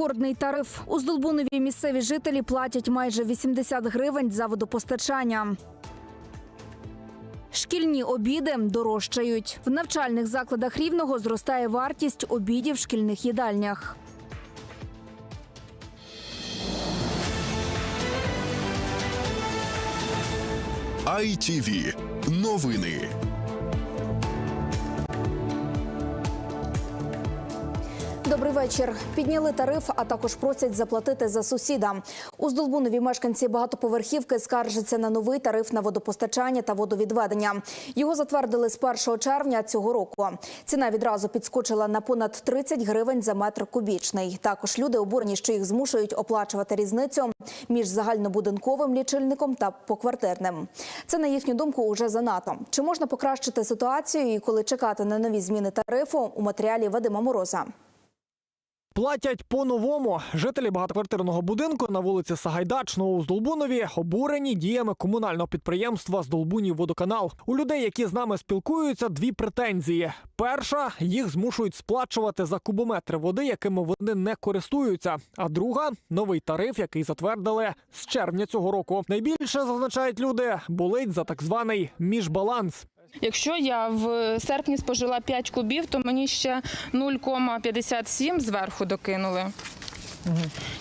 Рекордний тариф у Здолбунові місцеві жителі платять майже 80 гривень за водопостачання. Шкільні обіди дорожчають. В навчальних закладах рівного зростає вартість обідів в шкільних їдальнях. ITV. Новини. Добрий вечір. Підняли тариф, а також просять заплатити за сусіда. У Здолбунові мешканці багатоповерхівки скаржаться на новий тариф на водопостачання та водовідведення. Його затвердили з 1 червня цього року. Ціна відразу підскочила на понад 30 гривень за метр кубічний. Також люди обурені, що їх змушують оплачувати різницю між загальнобудинковим лічильником та поквартирним. Це на їхню думку уже занадто. Чи можна покращити ситуацію коли чекати на нові зміни тарифу у матеріалі Вадима Мороза? Платять по-новому. Жителі багатоквартирного будинку на вулиці Сагайдачного у Здолбунові обурені діями комунального підприємства Здолбунів водоканал. У людей, які з нами спілкуються, дві претензії. Перша їх змушують сплачувати за кубометри води, якими вони не користуються. А друга новий тариф, який затвердили з червня цього року. Найбільше зазначають люди, болить за так званий міжбаланс. Якщо я в серпні спожила 5 кубів, то мені ще 0,57 зверху докинули.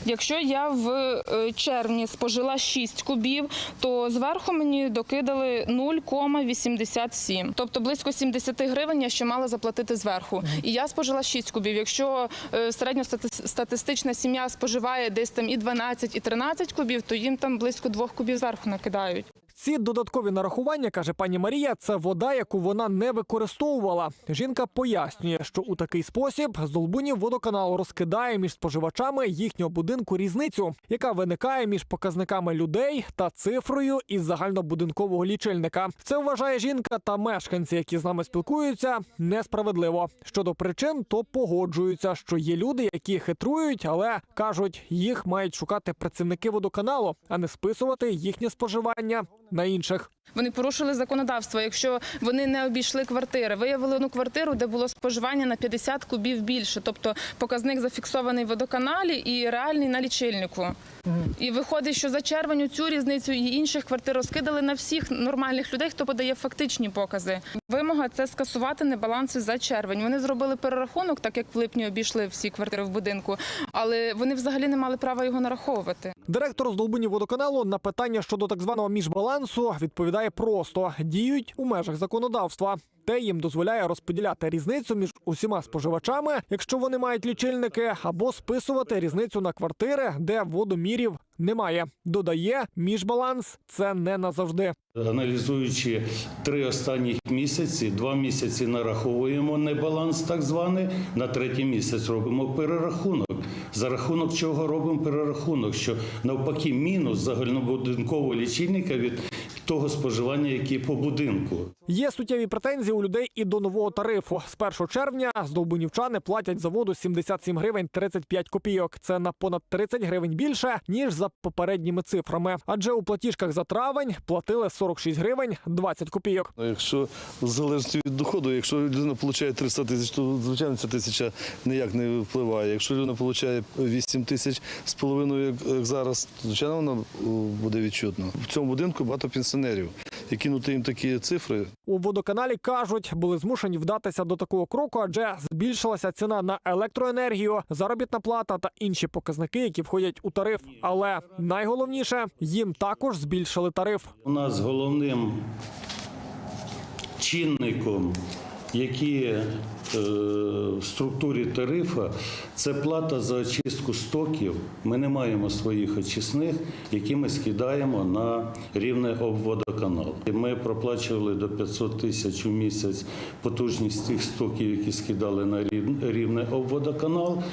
Якщо я в е, червні спожила 6 кубів, то зверху мені докидали 0,87. Тобто близько 70 гривень я ще мала заплатити зверху. І я спожила 6 кубів. Якщо е, середньостатистична сім'я споживає десь там і 12, і 13 кубів, то їм там близько 2 кубів зверху накидають. Ці додаткові нарахування, каже пані Марія, це вода, яку вона не використовувала. Жінка пояснює, що у такий спосіб з Долбунів водоканал розкидає між споживачами їхнього будинку різницю, яка виникає між показниками людей та цифрою із загальнобудинкового лічильника. Це вважає жінка та мешканці, які з нами спілкуються, несправедливо. Щодо причин, то погоджуються, що є люди, які хитрують, але кажуть, їх мають шукати працівники водоканалу, а не списувати їхнє споживання на інших. Вони порушили законодавство. Якщо вони не обійшли квартири, виявили одну квартиру, де було споживання на 50 кубів більше, тобто показник зафіксований в водоканалі і реальний на лічильнику. І виходить, що за червень цю різницю і інших квартир розкидали на всіх нормальних людей, хто подає фактичні покази. Вимога це скасувати небаланси за червень. Вони зробили перерахунок, так як в липні обійшли всі квартири в будинку, але вони взагалі не мали права його нараховувати. Директор з Долбунів водоканалу на питання щодо так званого міжбалансу відповідає просто: діють у межах законодавства. Те їм дозволяє розподіляти різницю між усіма споживачами, якщо вони мають лічильники, або списувати різницю на квартири, де водомірів немає. Додає, міжбаланс це не назавжди. Аналізуючи три останніх місяці, два місяці нараховуємо небаланс, так званий. На третій місяць робимо перерахунок. За рахунок чого робимо перерахунок? Що навпаки, мінус загальнобудинкового лічильника від того споживання, яке по будинку. Є суттєві претензії у людей і до нового тарифу. З 1 червня здолбунівчани платять за воду 77 гривень 35 копійок. Це на понад 30 гривень більше ніж за попередніми цифрами. Адже у платіжках за травень платили 46 гривень 20 копійок. Ну, Якщо в залежності від доходу, якщо людина отримує 300 тисяч, то звичайно ця тисяча ніяк не впливає. Якщо людина отримує 8 тисяч з половиною, як, зараз, то, звичайно, воно о, буде відчутно. В цьому будинку багато пенсіонерів. І кинути їм такі цифри, У водоканалі кажуть, були змушені вдатися до такого кроку, адже збільшилася ціна на електроенергію, заробітна плата та інші показники, які входять у тариф. Але найголовніше їм також збільшили тариф. У нас головним чинником, який е, в структурі тарифа, це плата за очистку стоків. Ми не маємо своїх очисних, які ми скидаємо на рівне обводоканал. І Ми проплачували до 500 тисяч у місяць потужність тих стоків, які скидали на рівне обводоканал.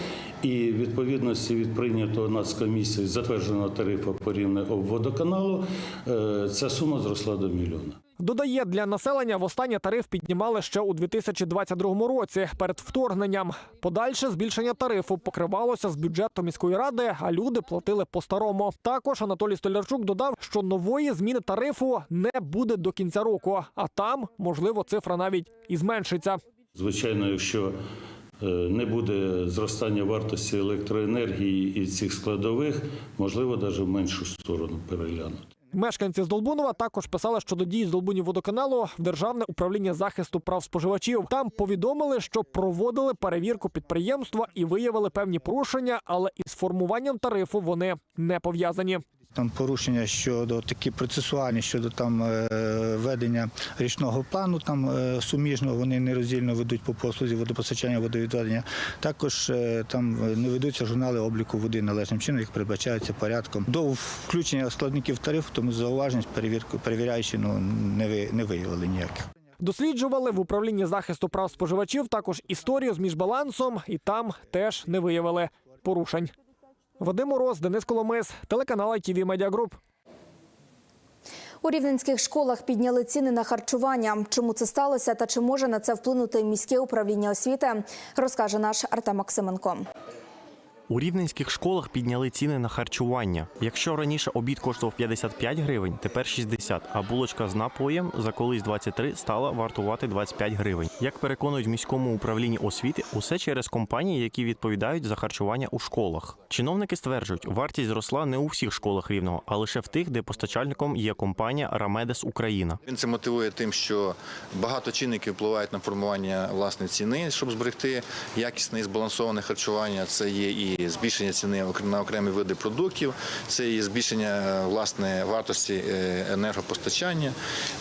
І відповідності від прийнятого нацкомісії затвердженого тарифу по рівне обводоканалу, е, ця сума зросла до мільйона. Додає, для населення востаннє тариф піднімали ще у 2022 році перед вторгненням. Подальше збільшення тарифу покривалося з бюджету міської ради, а люди платили по-старому. Також Анатолій Столярчук додав, що нової зміни тарифу не буде до кінця року, а там, можливо, цифра навіть і зменшиться. Звичайно, якщо е, не буде зростання вартості електроенергії і цих складових, можливо, навіть в меншу сторону переглянути. Мешканці Здолбунова також писали щодо дій Здолбунівводоканалу в Державне управління захисту прав споживачів. Там повідомили, що проводили перевірку підприємства і виявили певні порушення, але із формуванням тарифу вони не пов'язані. Там порушення щодо такі процесуальні щодо там е, ведення річного плану, там е, суміжно вони нероздільно ведуть по послузі водопостачання, водовідведення. Також е, там не ведуться журнали обліку води належним чином, як передбачається порядком. До включення складників тарифу, тому зауважень перевірку перевіряючи ну не не виявили ніяких. Досліджували в управлінні захисту прав споживачів також історію з міжбалансом, і там теж не виявили порушень. Вадим Мороз, Денис Коломис, телеканал ITV Media Group. У рівненських школах підняли ціни на харчування. Чому це сталося та чи може на це вплинути міське управління освіти, розкаже наш Артем Максименко. У рівненських школах підняли ціни на харчування. Якщо раніше обід коштував 55 гривень, тепер 60, а булочка з напоєм за колись 23 стала вартувати 25 гривень. Як переконують в міському управлінні освіти, усе через компанії, які відповідають за харчування у школах. Чиновники стверджують, вартість зросла не у всіх школах рівного, а лише в тих, де постачальником є компанія Рамедес Україна. Він це мотивує тим, що багато чинників впливають на формування власної ціни, щоб зберегти якісне і збалансоване харчування. Це є і збільшення ціни на окремі види продуктів, це і збільшення е, власне вартості е, енергопостачання.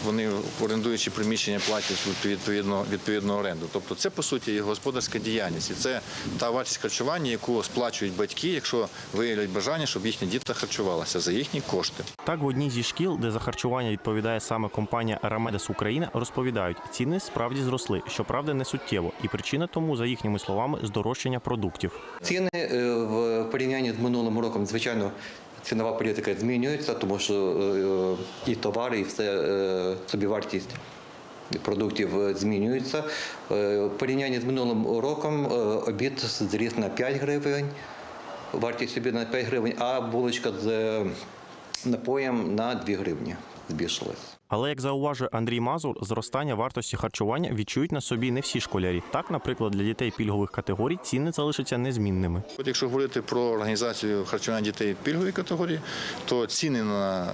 Вони орендуючи приміщення платять відповідно відповідну оренду. Тобто, це по суті є господарська діяльність, і це та вартість харчування, яку сплачують батьки, якщо виявлять бажання, щоб їхні діти харчувалися за їхні кошти. Так, в одній зі шкіл, де за харчування відповідає саме компанія Рамедес Україна, розповідають, ціни справді зросли, щоправда, не суттєво, і причина тому, за їхніми словами, здорожчання продуктів. Ціни е, в порівнянні з минулим роком, звичайно, цінова політика змінюється, тому що е, і товари, і все е, собівартість продуктів е, змінюється. В порівнянні з минулим роком обід зріс на 5 гривень, вартість обіду на 5 гривень, а булочка з напоєм на 2 гривні збільшилась. Але як зауважує Андрій Мазур, зростання вартості харчування відчують на собі не всі школярі. Так, наприклад, для дітей пільгових категорій ціни залишаться незмінними. От якщо говорити про організацію харчування дітей пільгової категорії, то ціни на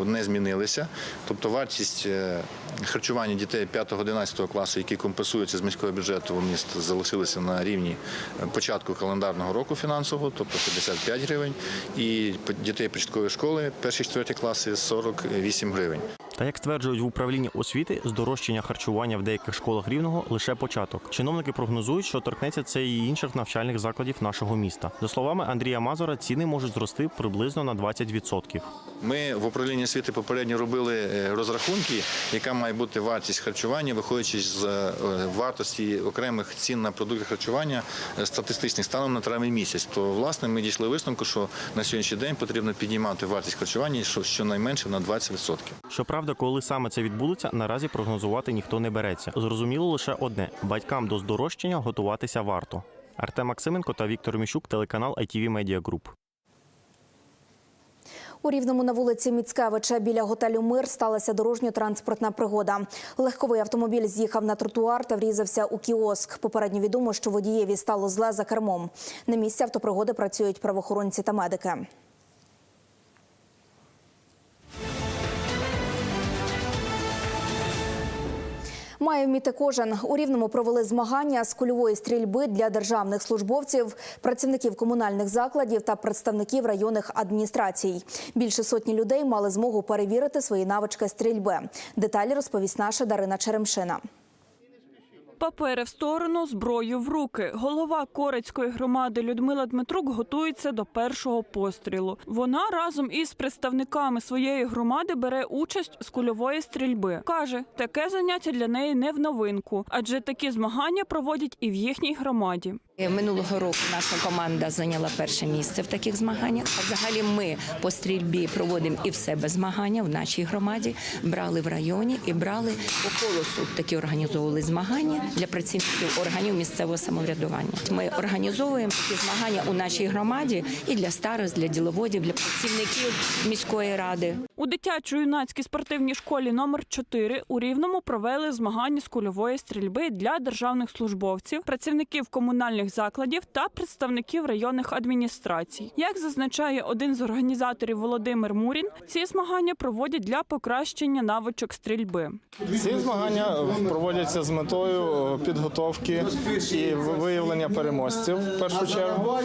е, не змінилися. Тобто вартість е, харчування дітей 5-11 класу, які компенсуються з міського бюджету, вони залишилися на рівні е, початку календарного року фінансового, тобто 55 гривень, і дітей початкової школи, перші 4 класи 48 гривень. Та як стверджують в управлінні освіти, здорожчання харчування в деяких школах рівного лише початок. Чиновники прогнозують, що торкнеться це і інших навчальних закладів нашого міста. За словами Андрія Мазура, ціни можуть зрости приблизно на 20%. Ми в управлінні освіти попередньо робили е, розрахунки, яка має бути вартість харчування, виходячи з е, вартості окремих цін на продукти харчування е, статистичних станом на травень місяць. То власне ми дійшли висновку, що на сьогоднішній день потрібно піднімати вартість харчування що- щонайменше на 20%. Щоправда, коли саме це відбудеться, наразі прогнозувати ніхто не береться. Зрозуміло лише одне: батькам до здорожчання готуватися варто. Артем Максименко та Віктор Міщук, телеканал ITV Media Group. У Рівному на вулиці Міцкевича біля готелю Мир сталася дорожньо-транспортна пригода. Легковий автомобіль з'їхав на тротуар та врізався у кіоск. Попередньо відомо, що водієві стало зле за кермом. На місці автопригоди працюють правоохоронці та медики. Має вміти кожен. У Рівному провели змагання з кульової стрільби для державних службовців, працівників комунальних закладів та представників районних адміністрацій. Більше сотні людей мали змогу перевірити свої навички стрільби. Деталі розповість наша Дарина Черемшина. Папери в сторону, зброю в руки. Голова Корецької громади Людмила Дмитрук готується до першого пострілу. Вона разом із представниками своєї громади бере участь з кульової стрільби. Каже, таке заняття для неї не в новинку, адже такі змагання проводять і в їхній громаді. Минулого року наша команда зайняла перше місце в таких змаганнях. А взагалі ми по стрільбі проводимо і в себе змагання в нашій громаді. Брали в районі і брали по колосу. Такі організовували змагання для працівників органів місцевого самоврядування. Ми організовуємо такі змагання у нашій громаді і для старост, для діловодів, для працівників міської ради. У дитячо-юнацькій спортивній школі номер 4 у Рівному провели змагання з кульової стрільби для державних службовців, працівників комунальних закладів та представників районних адміністрацій. Як зазначає один з організаторів Володимир Мурін, ці змагання проводять для покращення навичок стрільби. Ці змагання проводяться з метою підготовки і виявлення переможців в першу чергу,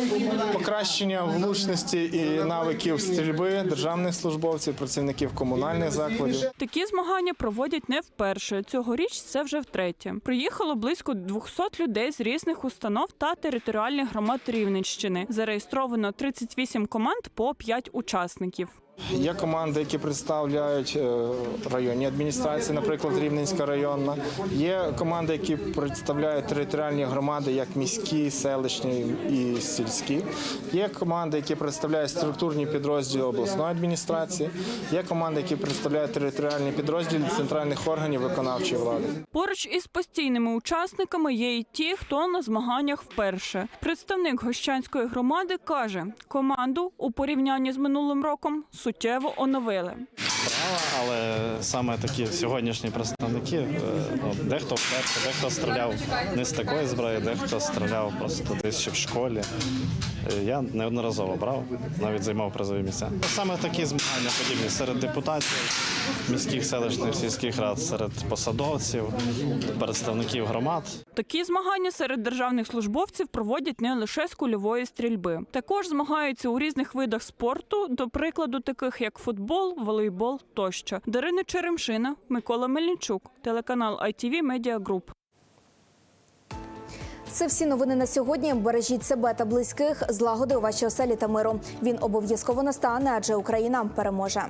покращення влучності і навиків стрільби державних службовців, працівників комунальних закладів. Такі змагання проводять не вперше. Цьогоріч це вже втретє. Приїхало близько 200 людей з різних установ та територіальних громад Рівненщини. Зареєстровано 38 команд по 5 учасників. Є команди, які представляють е, районні адміністрації, наприклад, Рівненська районна. Є команди, які представляють територіальні громади, як міські, селищні і сільські. Є команди, які представляють структурні підрозділи обласної адміністрації. Є команди, які представляють територіальні підрозділи центральних органів виконавчої влади. Поруч із постійними учасниками є і ті, хто на змаганнях вперше. Представник гощанської громади каже, команду у порівнянні з минулим роком суттєво оновили. але саме такі сьогоднішні представники, е, ну, дехто вперше, дехто стріляв не з такої зброї, дехто стріляв просто десь ще в школі. Е, Я неодноразово брав, навіть займав призові місця. Саме такі змагання подібні серед депутатів, міських селищних сільських рад, серед посадовців, представників громад. Такі змагання серед державних службовців проводять не лише з кульової стрільби. Також змагаються у різних видах спорту, до прикладу, таких як футбол, волейбол тощо. Дарина Черемшина, Микола Мельничук, телеканал ITV Media Group. Це всі новини на сьогодні. Бережіть себе та близьких, злагоди у вашій оселі та миру. Він обов'язково настане, адже Україна переможе.